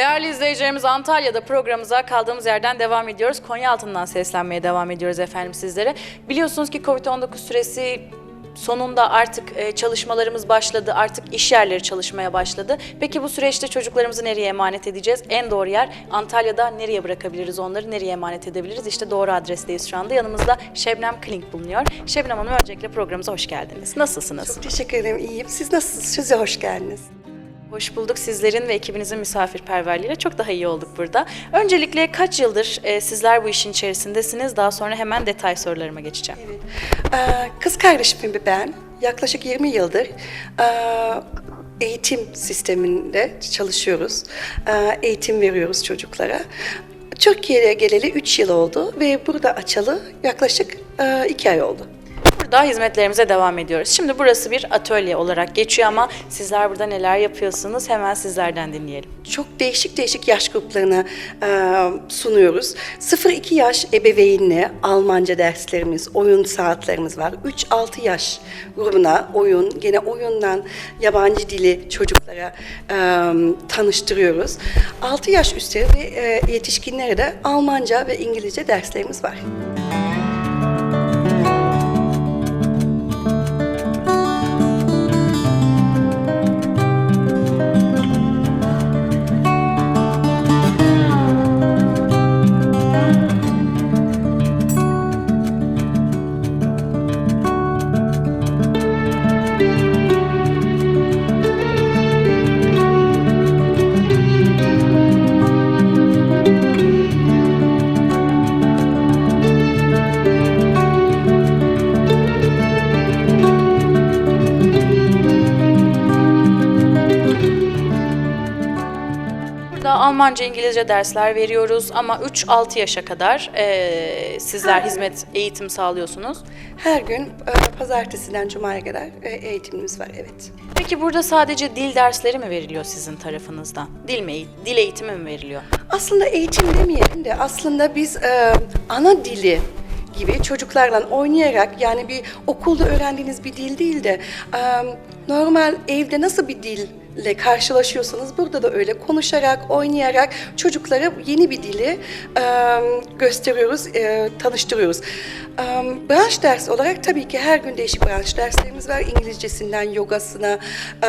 Değerli izleyicilerimiz Antalya'da programımıza kaldığımız yerden devam ediyoruz. Konya altından seslenmeye devam ediyoruz efendim sizlere. Biliyorsunuz ki Covid-19 süresi sonunda artık e, çalışmalarımız başladı. Artık iş yerleri çalışmaya başladı. Peki bu süreçte çocuklarımızı nereye emanet edeceğiz? En doğru yer Antalya'da nereye bırakabiliriz onları? Nereye emanet edebiliriz? İşte doğru adresteyiz şu anda. Yanımızda Şebnem Klink bulunuyor. Şebnem Hanım öncelikle programımıza hoş geldiniz. Nasılsınız? Çok teşekkür ederim. İyiyim. Siz nasılsınız? Size hoş geldiniz. Hoş bulduk. Sizlerin ve ekibinizin misafirperverliğiyle çok daha iyi olduk burada. Öncelikle kaç yıldır e, sizler bu işin içerisindesiniz? Daha sonra hemen detay sorularıma geçeceğim. Evet. Ee, kız kardeşim ben yaklaşık 20 yıldır e, eğitim sisteminde çalışıyoruz. E, eğitim veriyoruz çocuklara. Türkiye'ye geleli 3 yıl oldu ve burada açalı yaklaşık 2 ay oldu. Burada hizmetlerimize devam ediyoruz. Şimdi burası bir atölye olarak geçiyor ama sizler burada neler yapıyorsunuz? Hemen sizlerden dinleyelim. çok değişik değişik yaş gruplarına e, sunuyoruz. 0-2 yaş ebeveynle Almanca derslerimiz, oyun saatlerimiz var. 3-6 yaş grubuna oyun, gene oyundan yabancı dili çocuklara e, tanıştırıyoruz. 6 yaş üstü ve e, yetişkinlere de Almanca ve İngilizce derslerimiz var. Almanca, İngilizce dersler veriyoruz ama 3-6 yaşa kadar e, sizler hizmet, eğitim sağlıyorsunuz. Her gün e, pazartesiden cumaya kadar e, eğitimimiz var, evet. Peki burada sadece dil dersleri mi veriliyor sizin tarafınızdan? Dil mi, dil eğitimi mi veriliyor? Aslında eğitim demeyelim de aslında biz e, ana dili gibi çocuklarla oynayarak yani bir okulda öğrendiğiniz bir dil değil de e, normal evde nasıl bir dille karşılaşıyorsanız burada da öyle konuşarak, oynayarak çocuklara yeni bir dili e, gösteriyoruz, e, tanıştırıyoruz. E, branş ders olarak tabii ki her gün değişik branş derslerimiz var. İngilizcesinden yogasına, e,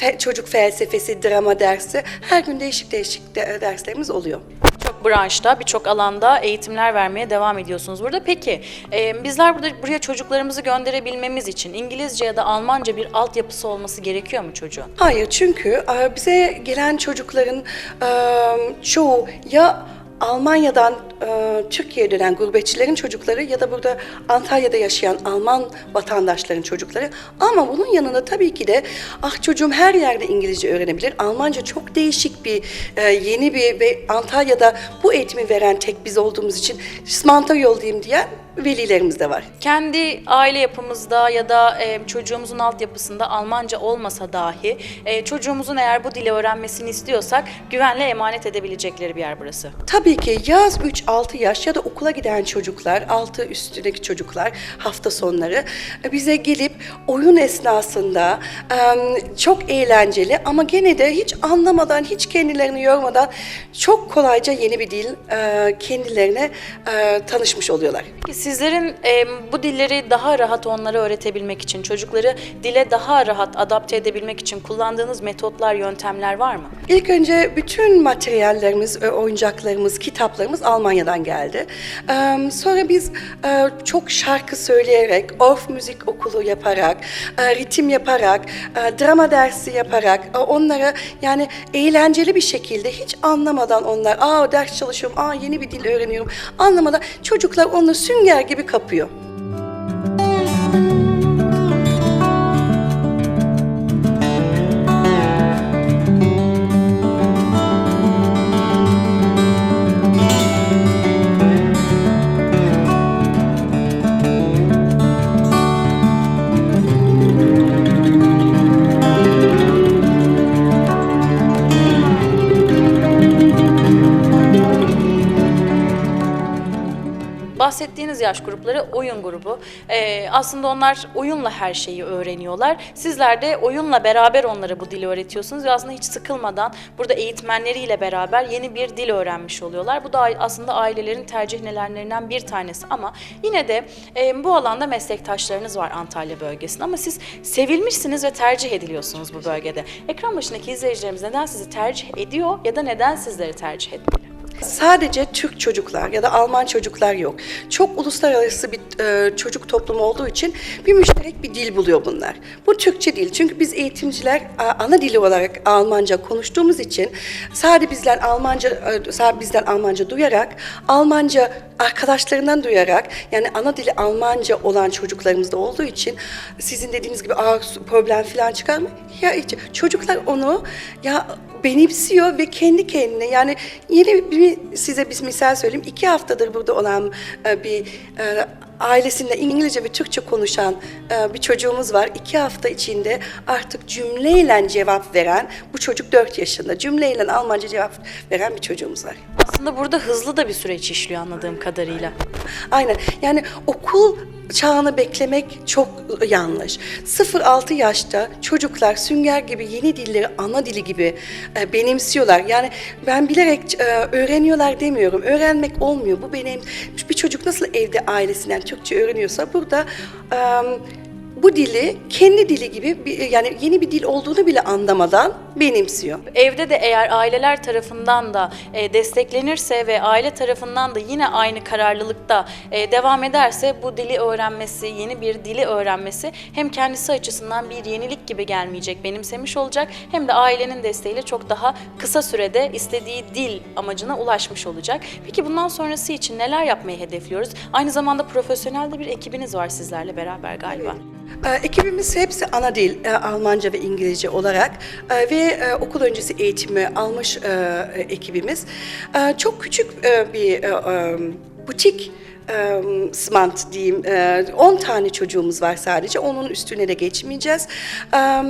fe- çocuk felsefesi, drama dersi her gün değişik değişik de- derslerimiz oluyor. Birçok branşta, birçok alanda eğitimler vermeye devam ediyorsunuz burada. Peki e, bizler burada buraya çocuklarımızı gönderebilmemiz için İngilizce ya da Almanca bir altyapısı olması gerekiyor mu çocuğun? Hayır çünkü e, bize gelen çocukların e, çoğu ya Almanya'dan e, Türkiye'ye dönen gurbetçilerin çocukları ya da burada Antalya'da yaşayan Alman vatandaşların çocukları. Ama bunun yanında tabii ki de ah çocuğum her yerde İngilizce öğrenebilir. Almanca çok değişik bir e, yeni bir ve Antalya'da bu eğitimi veren tek biz olduğumuz için smanta yol diyeyim diyen velilerimiz de var. Kendi aile yapımızda ya da e, çocuğumuzun altyapısında Almanca olmasa dahi e, çocuğumuzun eğer bu dili öğrenmesini istiyorsak güvenle emanet edebilecekleri bir yer burası. Tabii ki yaz 3-6 yaş ya da okula giden çocuklar, 6 üstündeki çocuklar hafta sonları e, bize gelip oyun esnasında e, çok eğlenceli ama gene de hiç anlamadan, hiç kendilerini yormadan çok kolayca yeni bir dil e, kendilerine e, tanışmış oluyorlar. Peki sizlerin e, bu dilleri daha rahat onlara öğretebilmek için, çocukları dile daha rahat adapte edebilmek için kullandığınız metotlar, yöntemler var mı? İlk önce bütün materyallerimiz, oyuncaklarımız, kitaplarımız Almanya'dan geldi. Sonra biz e, çok şarkı söyleyerek, orf müzik okulu yaparak, e, ritim yaparak, e, drama dersi yaparak onlara yani eğlenceli bir şekilde hiç anlamadan onlar, aa ders çalışıyorum, aa yeni bir dil öğreniyorum anlamadan çocuklar onu sünger gibi kapıyor. Bahsettiğiniz yaş grupları oyun grubu. Ee, aslında onlar oyunla her şeyi öğreniyorlar. Sizler de oyunla beraber onlara bu dili öğretiyorsunuz ve aslında hiç sıkılmadan burada eğitmenleriyle beraber yeni bir dil öğrenmiş oluyorlar. Bu da aslında ailelerin tercih nedenlerinden bir tanesi ama yine de e, bu alanda meslektaşlarınız var Antalya bölgesinde ama siz sevilmişsiniz ve tercih ediliyorsunuz bu bölgede. Ekran başındaki izleyicilerimiz neden sizi tercih ediyor ya da neden sizleri tercih etmeli? Sadece Türk çocuklar ya da Alman çocuklar yok. Çok uluslararası bir e, çocuk toplumu olduğu için bir müşterek bir dil buluyor bunlar. Bu Türkçe değil. Çünkü biz eğitimciler ana dili olarak Almanca konuştuğumuz için sadece bizden Almanca e, sadece bizden Almanca duyarak Almanca arkadaşlarından duyarak yani ana dili Almanca olan çocuklarımız da olduğu için sizin dediğiniz gibi problem falan çıkar mı? Ya hiç. Çocuklar onu ya benimsiyor ve kendi kendine yani yeni bir size bir misal söyleyeyim. iki haftadır burada olan e, bir e, ailesinde İngilizce ve Türkçe konuşan e, bir çocuğumuz var. İki hafta içinde artık cümleyle cevap veren, bu çocuk 4 yaşında, cümleyle Almanca cevap veren bir çocuğumuz var. Aslında burada hızlı da bir süreç işliyor anladığım kadarıyla. Aynen. Yani okul çağını beklemek çok yanlış. 0-6 yaşta çocuklar sünger gibi yeni dilleri ana dili gibi e, benimsiyorlar. Yani ben bilerek e, öğreniyorlar demiyorum. Öğrenmek olmuyor. Bu benim bir çocuk nasıl evde ailesinden Türkçe öğreniyorsa burada e, bu dili kendi dili gibi bir, yani yeni bir dil olduğunu bile anlamadan benimsiyor. Evde de eğer aileler tarafından da e, desteklenirse ve aile tarafından da yine aynı kararlılıkta e, devam ederse bu dili öğrenmesi, yeni bir dili öğrenmesi hem kendisi açısından bir yenilik gibi gelmeyecek, benimsemiş olacak hem de ailenin desteğiyle çok daha kısa sürede istediği dil amacına ulaşmış olacak. Peki bundan sonrası için neler yapmayı hedefliyoruz? Aynı zamanda profesyonel de bir ekibiniz var sizlerle beraber galiba. Ee, Ekibimiz hepsi ana dil, e, Almanca ve İngilizce olarak e, ve e, okul öncesi eğitimi almış ekibimiz. Çok küçük bir butik e, smant diyeyim. E, 10 tane çocuğumuz var sadece. Onun üstüne de geçmeyeceğiz. E,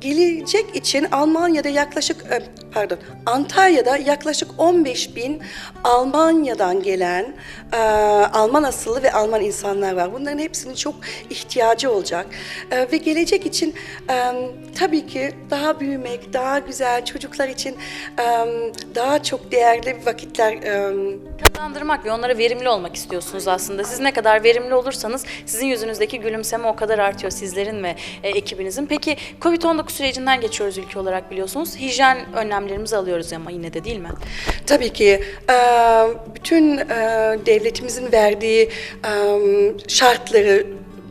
Gelecek için Almanya'da yaklaşık e, pardon Antalya'da yaklaşık 15 bin Almanya'dan gelen e, Alman asıllı ve Alman insanlar var. Bunların hepsinin çok ihtiyacı olacak E, ve gelecek için e, tabii ki daha büyümek, daha güzel çocuklar için e, daha çok değerli vakitler e, Kazandırmak ve onlara verimli olmak istiyorsunuz aslında. Siz ne kadar verimli olursanız sizin yüzünüzdeki gülümseme o kadar artıyor sizlerin ve e, ekibinizin. Peki Covid-19 sürecinden geçiyoruz ülke olarak biliyorsunuz. Hijyen önlemlerimizi alıyoruz ama yine de değil mi? Tabii ki e, bütün e, devletimizin verdiği e, şartları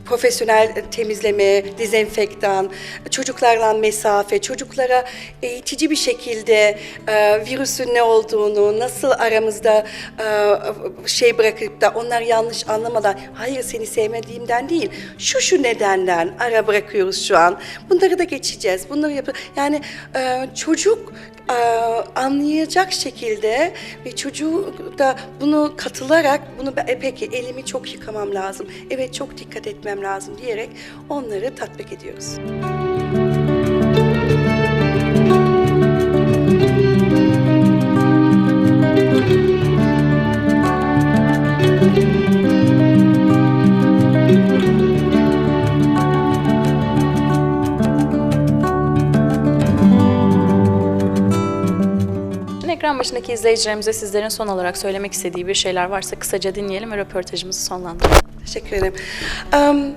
profesyonel temizleme, dezenfektan, çocuklarla mesafe, çocuklara eğitici bir şekilde e, virüsün ne olduğunu, nasıl aramızda e, şey bırakıp da onlar yanlış anlamadan, hayır seni sevmediğimden değil, şu şu nedenden ara bırakıyoruz şu an. Bunları da geçeceğiz. Bunları yap. Yani e, çocuk e, anlayacak şekilde ve çocuğu da bunu katılarak bunu e, peki elimi çok yıkamam lazım. Evet çok dikkat etmem lazım diyerek onları tatbik ediyoruz. Ekran başındaki izleyicilerimize sizlerin son olarak söylemek istediği bir şeyler varsa kısaca dinleyelim ve röportajımızı sonlandıralım. Teşekkür ederim. Em,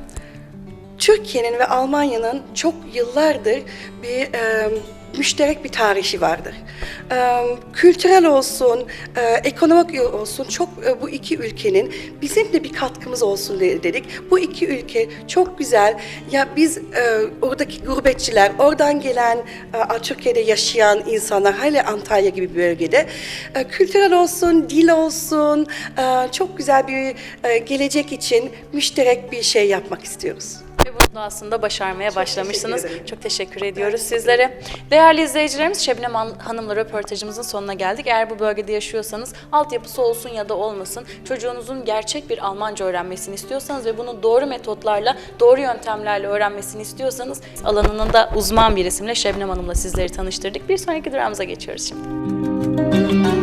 Türkiye'nin ve Almanya'nın çok yıllardır bir em, müşterek bir tarihi vardır. Kültürel olsun, ekonomik olsun çok bu iki ülkenin bizim de bir katkımız olsun de- dedik. Bu iki ülke çok güzel. Ya biz oradaki gurbetçiler, oradan gelen e, Türkiye'de yaşayan insanlar, hele Antalya gibi bir bölgede kültürel olsun, dil olsun, çok güzel bir gelecek için müşterek bir şey yapmak istiyoruz. Ve bunu da aslında başarmaya başlamışsınız. teşekkür. Çok teşekkür ediyoruz sizlere. Değerli izleyicilerimiz Şebnem Han- Hanım'la röportajımızın sonuna geldik. Eğer bu bölgede yaşıyorsanız altyapısı olsun ya da olmasın çocuğunuzun gerçek bir Almanca öğrenmesini istiyorsanız ve bunu doğru metotlarla, doğru yöntemlerle öğrenmesini istiyorsanız alanının da uzman bir isimle Şebnem Hanım'la sizleri tanıştırdık. Bir sonraki durağımıza geçiyoruz şimdi.